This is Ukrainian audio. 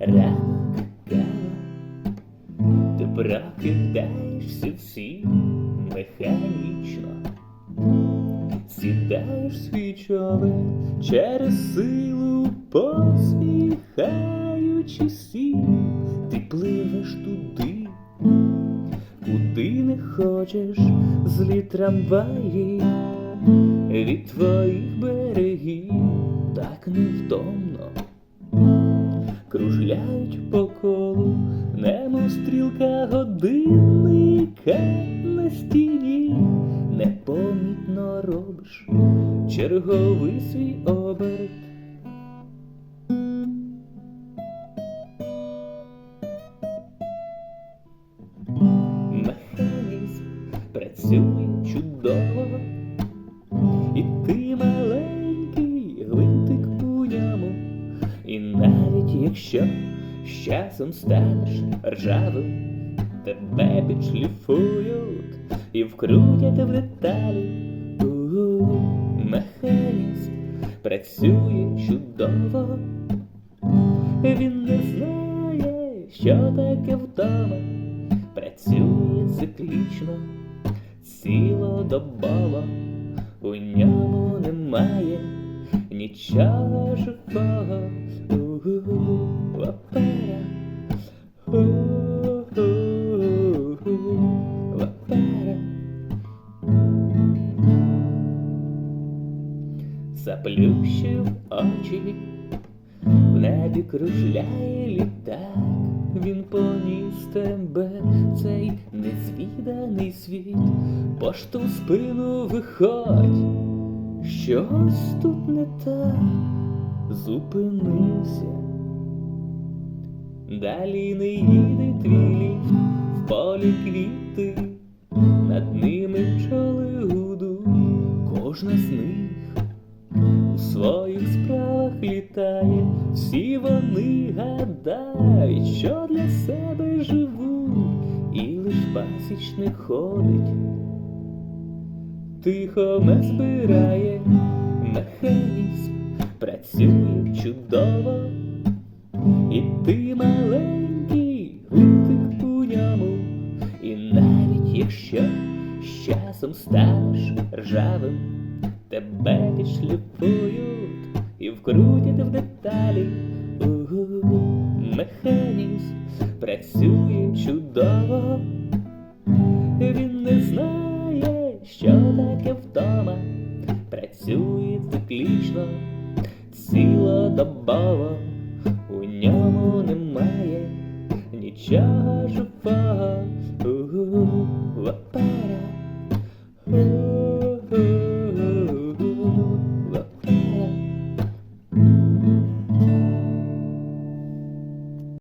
рака. Ти прокидаєшся всім механічно, сідаєш свічове через силу посміхаючи сі, ти пливеш туди, куди не хочеш злі трамваї від твоїх берегів так невтомно. Стрілка годинника на стіні, непомітно робиш черговий свій оберт. Механізм працює чудово, і ти маленький гвинтик у ньому. І навіть якщо з часом станеш ржавим, тебе підшліфують і вкрутять в деталі. У-у-у, Механізм працює чудово, він не знає, що таке вдома, працює циклічно, цілодобово, у ньому немає нічого живого. Заплющив очі, в небі кружляє літак, він поніс тебе цей незвіданий світ, пошту в спину виходь, щось тут не так, зупинився. Далі не їде твій ліфт в полі квіти, над ними пчоли гудуть, кожна з них у своїх справах літає, всі вони гадають, що для себе живуть, і лиш пасічник ходить, тихо не збирає, механізм працює чудово, і ти маленький гвинтик у ньому, і навіть якщо з часом станеш ржавим. Тебе підшліфують і вкрутять в деталі. Механізм працює чудово. Він не знає, що таке вдома. Працює циклічно, цілодобово. У ньому немає нічого живого.